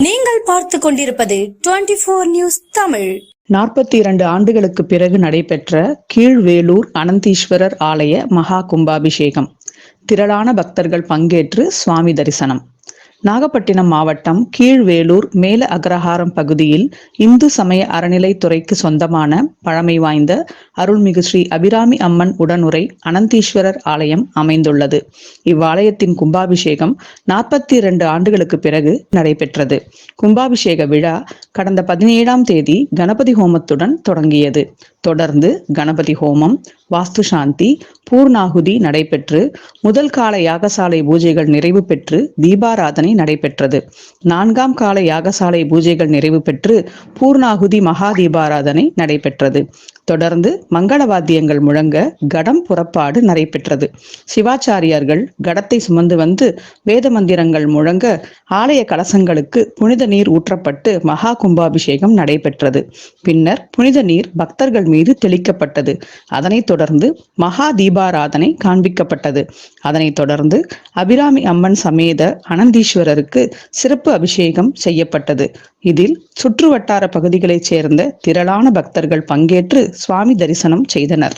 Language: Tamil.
நீங்கள் பார்த்து கொண்டிருப்பது டுவெண்டி போர் நியூஸ் தமிழ். நாற்பத்தி இரண்டு ஆண்டுகளுக்கு பிறகு நடைபெற்ற கீழ்வேலூர் அனந்தீஸ்வரர் ஆலய மகா கும்பாபிஷேகம். திரளான பக்தர்கள் பங்கேற்று சுவாமி தரிசனம். நாகப்பட்டினம் மாவட்டம் கீழ்வேலூர் மேல அக்ரஹாரம் பகுதியில் இந்து சமய அறநிலைத்துறைக்கு சொந்தமான பழமை வாய்ந்த அருள்மிகு ஸ்ரீ அபிராமி அம்மன் உடனுரை அனந்தீஸ்வரர் ஆலயம் அமைந்துள்ளது. இவ்வாலயத்தின் கும்பாபிஷேகம் நாற்பத்தி இரண்டு ஆண்டுகளுக்கு பிறகு நடைபெற்றது. கும்பாபிஷேக விழா கடந்த பதினேழாம் தேதி கணபதி ஹோமத்துடன் தொடங்கியது. தொடர்ந்து கணபதி ஹோமம் வாஸ்து சாந்தி பூர்ணாகுதி நடைபெற்று முதல் கால யாகசாலை பூஜைகள் நிறைவு பெற்று தீபாராதனை நடைபெற்றது. நான்காம் கால யாகசாலை பூஜைகள் நிறைவு பெற்று பூர்ணாகுதி மகா தீபாராதனை நடைபெற்றது. தொடர்ந்து மங்கள வாத்தியங்கள் முழங்க கடம் புறப்பாடு நடைபெற்றது. சிவாச்சாரியார்கள் கடத்தை சுமந்து வந்து வேத மந்திரங்கள் முழங்க ஆலய கலசங்களுக்கு புனித நீர் ஊற்றப்பட்டு மகா கும்பாபிஷேகம் நடைபெற்றது. பின்னர் புனித நீர் பக்தர்கள் மீது தெளிக்கப்பட்டது. அதனைத் தொடர்ந்து மகா தீபாராதனை காண்பிக்கப்பட்டது. அதனைத் தொடர்ந்து அபிராமி அம்மன் சமேத அனந்தீஸ்வரருக்கு சிறப்பு அபிஷேகம் செய்யப்பட்டது. இதில் சுற்று வட்டார பகுதிகளைச் சேர்ந்த திரளான பக்தர்கள் பங்கேற்று சுவாமி தரிசனம் செய்தனர்.